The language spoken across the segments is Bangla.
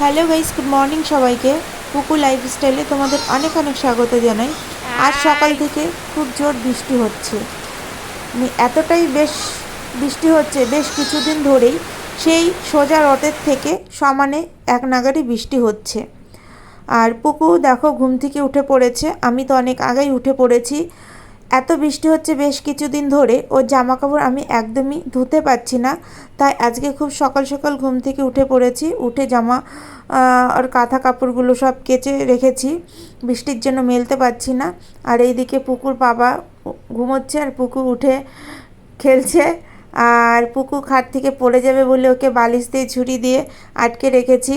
হ্যালো গাইস গুড মর্নিং সবাইকে। পুকু লাইফস্টাইলে তোমাদের অনেক অনেক স্বাগত জানাই। আজ সকাল থেকে খুব জোর বৃষ্টি হচ্ছে। মানে এতটাই বেশ বৃষ্টি হচ্ছে বেশ কিছুদিন ধরেই সেই সোজা রথের থেকে সমানে এক নাগাড়ি বৃষ্টি হচ্ছে। আর পুকু দেখো ঘুম থেকে উঠে পড়েছে আমি তো অনেক আগেই উঠে পড়েছি। এত বৃষ্টি হচ্ছে বেশ কিছুদিন ধরে, ওর জামা কাপড় আমি একদমই ধুতে পারছি না। তাই আজকে খুব সকাল সকাল ঘুম থেকে উঠে পড়েছি, উঠে জামা আর কাঁথা কাপড়গুলো সব কেচে রেখেছি। বৃষ্টির জন্য মেলতে পারছি না। আর এইদিকে পুকুর বাবা ঘুমোচ্ছে আর পুকুর উঠে খেলছে। আর পুকু খাট থেকে পড়ে যাবে বলে ওকে বালিশ দিয়ে ঝুড়ি দিয়ে আটকে রেখেছি।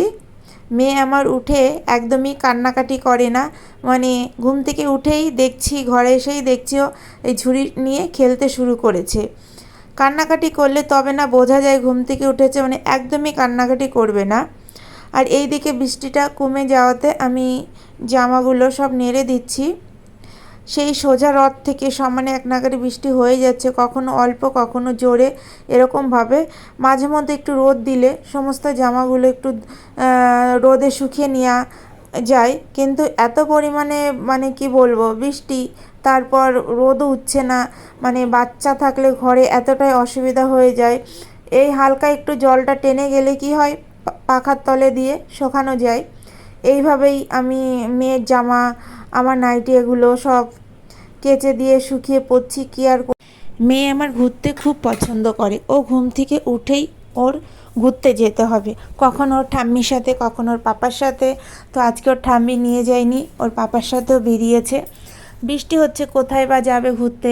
মেয়ে আমার উঠে একদমই কান্নাকাটি করে না। মানে ঘুম থেকে উঠেই দেখছি, ঘরে এসেই দেখছিও এই ঝুড়ি নিয়ে খেলতে শুরু করেছে। কান্নাকাটি করলে তবে না বোঝা যায় ঘুম থেকে উঠেছে মানে একদমই কান্নাকাটি করবে না। আর এই দিকে বৃষ্টিটা কমে যাওয়াতে আমি জামাগুলো সব নেড়ে দিচ্ছি। সেই সোজা রথ থেকে সমানে এক নাগারে বৃষ্টি হয়ে যাচ্ছে, কখনো অল্প, কখনো জোরে। এরকমভাবে মাঝে মধ্যে একটু রোদ দিলে সমস্ত জামাগুলো একটু রোদে শুকিয়ে নেওয়া যায়। কিন্তু এত পরিমাণে মানে কি বলব, বৃষ্টি, তারপর রোদও উঠছে না মানে বাচ্চা থাকলে ঘরে এতটাই অসুবিধা হয়ে যায়। এই হালকা একটু জলটা টেনে গেলে কি হয়? পাখার তলে দিয়ে শুকানো যায়। এইভাবেই আমি মেয়ের জামা আমার নাইটি এগুলো সব কেচে দিয়ে শুকিয়ে পড়ছি, কি আর মেয়ে আমার ঘুরতে খুব পছন্দ করে। ও ঘুম থেকে উঠেই ওর ঘুরতে যেতে হবে। কখন ওর ঠাম্মির সাথে, কখন ওর পাপার সাথে। তো আজকে ওর ঠাম্মি নিয়ে যায়নি, ওর পাপার সাথেও বেরিয়েছে। বৃষ্টি হচ্ছে, কোথায় বা যাবে ঘুরতে?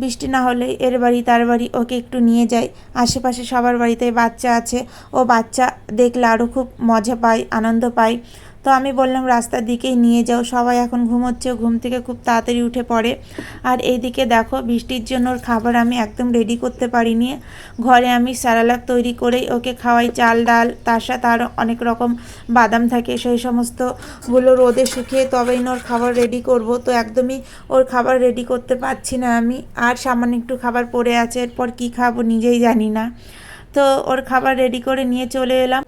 বৃষ্টি না হলে এর বাড়ি, তার বাড়ি, ওকে একটু নিয়ে যায় আশেপাশে সবার বাড়িতে বাচ্চা আছে। ও বাচ্চা দেখলে আরও খুব মজা পায়, আনন্দ পায়। তো আমি বললাম, রাস্তার দিকেই নিয়ে যাও, সবাই এখন ঘুমোচ্ছে, ঘুম থেকে খুব তাড়াতাড়ি উঠে পড়ে। আর এইদিকে দেখো, বৃষ্টির জন্য ওর খাবার আমি একদম রেডি করতে পারিনি। ঘরে আমি স্যারালাক তৈরি করেই ওকে খাওয়াই, চাল, ডাল, তার সাথে আরও অনেক রকম বাদাম থাকে, সেই সমস্তগুলো রোদে শুকিয়ে তবেই ওর খাবার রেডি করব। তো একদমই ওর খাবার রেডি করতে পারছি না আমি, আর সামান্য একটু খাবার পড়ে আছে, এরপর কী খাব নিজেই জানি না। তো ওর খাবার রেডি করে নিয়ে চলে এলাম।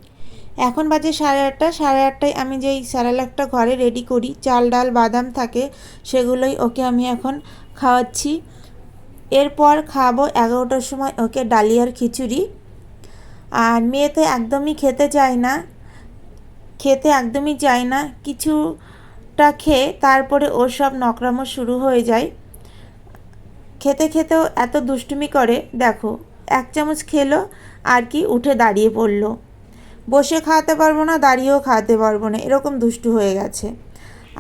এখন বাজে সাড়ে আটটা, সাড়ে আটটায় আমি যেই স্যারালাকটা ঘরে রেডি করি, চাল, ডাল, বাদাম থাকে, সেগুলোই ওকে আমি এখন খাওয়াচ্ছি। এরপর খাব এগারোটার সময় ওকে ডালিয়ার খিচুড়ি। আর মেয়ে তো একদমই খেতে চায় না, খেতে একদমই চায় না, কিছুটা খেয়ে তারপরে ওর সব নকরামো শুরু হয়ে যায়। খেতে খেতেও এত দুষ্টুমি করে, দেখো, এক চামচ খেলো, আর কি উঠে দাঁড়িয়ে পড়ল। বসে খাওয়াতে পারব না, দাঁড়িয়েও খাওয়াতে পারব না, এরকম দুষ্টু হয়ে গেছে।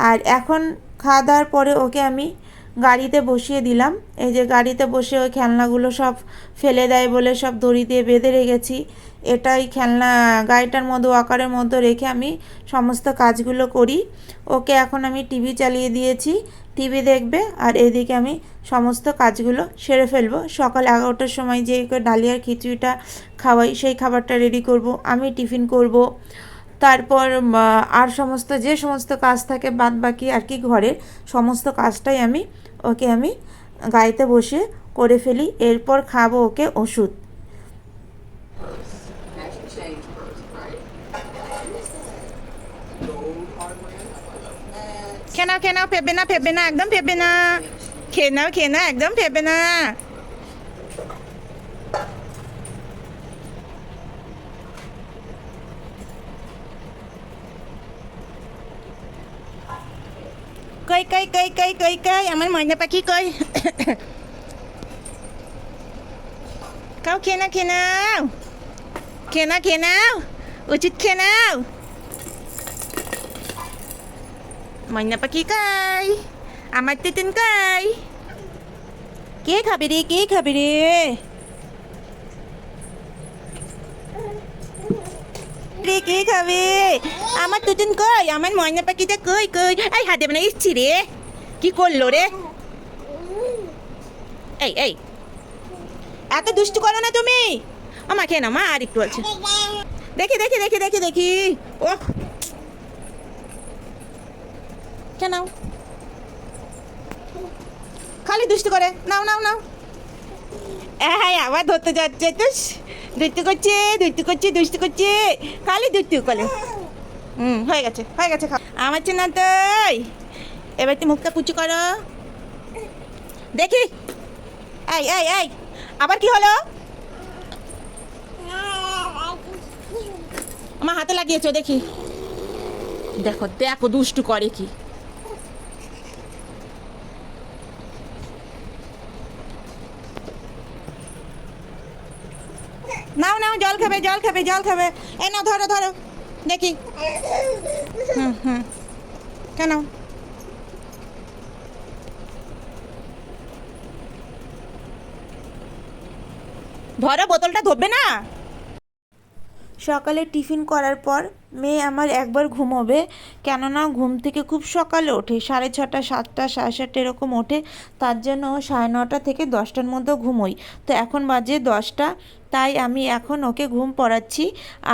আর এখন খাওয়া দাওয়ার পরে ওকে আমি গাড়িতে বসিয়ে দিলাম। এই যে গাড়িতে বসে ওই খেলনাগুলো সব ফেলে দেয় বলে সব দড়ি দিয়ে বেঁধে রেখেছি। এটাই খেলনা, গাড়িটার মধ্যে, ওয়াকারের মধ্যে রেখে আমি সমস্ত কাজগুলো করি। ওকে এখন আমি টিভি চালিয়ে দিয়েছি। টিভি দেখবে আর এদিকে আমি সমস্ত কাজগুলো সেরে ফেলব। সকাল এগারোটার সময় যে ডালিয়ার খিচুড়িটা খাওয়াই, সেই খাবারটা রেডি করব, আমি টিফিন করব। তারপর আর সমস্ত, যে সমস্ত কাজ থাকে বাদ বাকি আর কি ঘরের সমস্ত কাজটাই আমি, ওকে আমি গাড়িতে বসে করে ফেলি। এরপর খাব ওকে ওষুধ। খেয়ে নাও খেয়ে নাও ফেলবে না ফেলবে না একদম ফেলবে না খেয়ে নাও খেয়ে নাও একদম ফেলবে না কই কই কই কই কই কই আমার ময়না পাখি কই কাউ খেয়ে নাও খেয়ে নাও খেয়ে নাও খেয়ে নাও উচিত খেয়ে নাও ময়না পাখি কই আমার তিতিন কই কে খাবে রে কে খাবে রে রে কে খাবে আমার তুতুন কই আমার ময়না পাখিটা কই কই এই হাতে মানে ইচ্ছি রে কি করল রে এই এই এত দুষ্টু করো না তুমি খেয়ে না মা আর একটু আছে দেখি দেখি দেখি দেখি দেখি ও কেন খালি দুষ্টু করে। নাও নাও নাও। হ্যাঁ আবার ধরতে যাচ্ছে তো দুষ্টু করছে দুষ্টু করছে দুষ্টু করছে। খালি দুষ্টু করে। হুম, হয়ে গেছে হয়ে গেছে আমার চেনা তুই। এবার তুই মুখটা কুচি করো। দেখি। এই এই এই, আবার কি হলো? আমার হাতে লাগিয়েছো, দেখি। দেখো দেখো, দুষ্টু করে কি। জল খাবে জল খাবে জল খাবে। এ ধরো ধরো। দেখি। হুম হুম। কেন? ধরো, বোতলটা ধরবে না? সকালে টিফিন করার পর মেয়ে আমার একবার ঘুমোবে। কেননা ঘুম থেকে খুব সকালে ওঠে। সাড়ে ছটা, সাতটা, সাড়ে সাতটা এরকম ওঠে। তার জন্য সাড়ে নটা থেকে দশটার মধ্যে ঘুমোই। তো এখন বাজে দশটা। তাই আমি এখন ওকে ঘুম পড়াচ্ছি।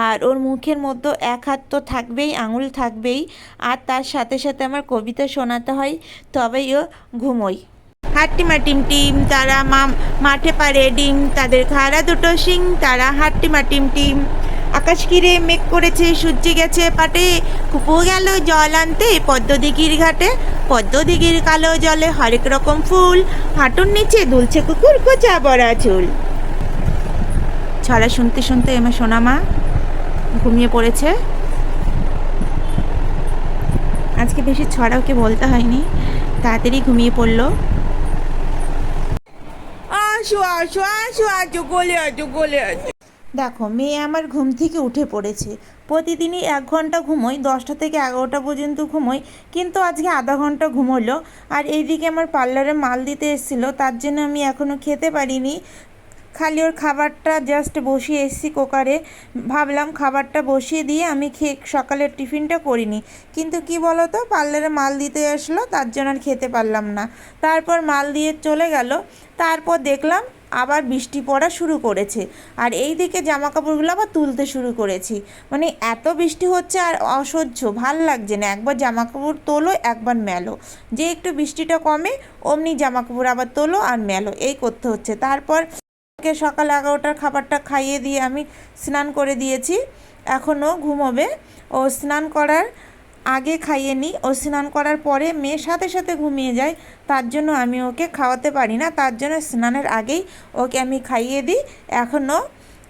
আর ওর মুখের মধ্যে এক হাত তো থাকবেই, আঙুল থাকবেই। আর তার সাথে সাথে আমার কবিতা শোনাতে হয়, তবেই ও ঘুমোই। হাট্টিমা টিম টিম, তারা মাম মাঠে পারে ডিম। তাদের খাড়া দুটো শিং, তারা হাট্টিমা টিম টিম। আকাশ কিরে মেঘ করেছে, সূর্য গেছে পাটে। কুপু গেল জল আনতে, পদ্মদিঘির ঘাটে। পদ্মদিঘির কালো জলে হরেক রকম ফুল, হাঁটুর নিচে দুলছে কুকুর কোচা বড়া চুল ছড়া শুনতে শুনতে আমার সোনামা ঘুমিয়ে পড়েছে। আজকে বেশি ছড়া ওকে বলতে হয়নি, তাড়াতাড়ি ঘুমিয়ে পড়ল। আসো আসো আসো আসো গলে আসো গলে আসো দেখো, মেয়ে আমার ঘুম থেকে উঠে পড়েছে। প্রতিদিনই এক ঘণ্টা ঘুমোই, দশটা থেকে এগারোটা পর্যন্ত ঘুমোই, কিন্তু আজকে আধা ঘণ্টা ঘুমোলো। আর এইদিকে আমার পার্লারে মাল দিতে এসেছিল, তার জন্য আমি এখনও খেতে পারিনি। খালি ওর খাবারটা জাস্ট বসিয়ে এসেছি কুকারে। ভাবলাম খাবারটা বসিয়ে দিয়ে আমি খেয়ে সকালের টিফিনটা করিনি। কিন্তু কি তো পার্লারে মাল দিতে আসলো তার জন্য আর খেতে পারলাম না। তারপর মাল দিয়ে চলে গেল। তারপর দেখলাম আবার বৃষ্টি পড়া শুরু করেছে। আর এই দিকে জামা কাপড়গুলো আবার তুলতে শুরু করেছি। মানে এত বৃষ্টি হচ্ছে আর অসহ্য, ভালো লাগছে না। একবার জামা কাপড় তোলো, একবার মেলো। যে একটু বৃষ্টিটা কমে, অমনি জামা কাপড় আবার তোলো আর মেলো। এই করতে হচ্ছে। তারপর সকাল এগারোটার খাবারটা খাইয়ে দিয়ে আমি স্নান করে দিয়েছি। এখনও ঘুমোবে। ও স্নান করার আগে খাইয়ে নিই ও স্নান করার পরে মেয়ের সাথে সাথে ঘুমিয়ে যায়। তার জন্য আমি ওকে খাওয়াতে পারি না। তার জন্য স্নানের আগেই ওকে আমি খাইয়ে দিই। এখনও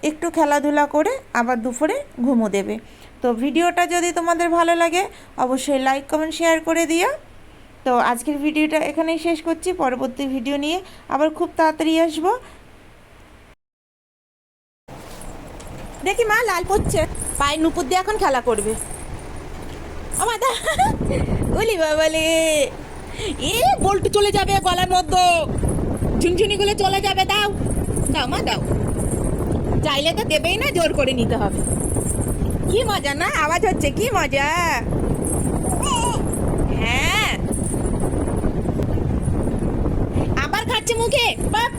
একটু খেলাধুলা করে আবার দুপুরে ঘুমো দেবে। তো ভিডিওটা যদি তোমাদের ভালো লাগে, অবশ্যই লাইক কমেন্ট শেয়ার করে দিও। তো আজকের ভিডিওটা এখানেই শেষ করছি। পরবর্তী ভিডিও নিয়ে আবার খুব তাড়াতাড়ি আসব। দেখি মা, লাল পড়ছে। পায়ের নুপুর দিয়ে এখন খেলা করবে। দা বলি বাবালে এ বল্টু চলে যাবে গলার মধ্যে। ঝুনঝুনি গুলো চলে যাবে, দাও। দাও মা, দাও। চাইলে তো দেবেই না, জোর করে নিতে হবে। কি মজা না, আওয়াজ হচ্ছে, কি মজা। হ্যাঁ। আবার খাচ্ছে মুখে, বাপ।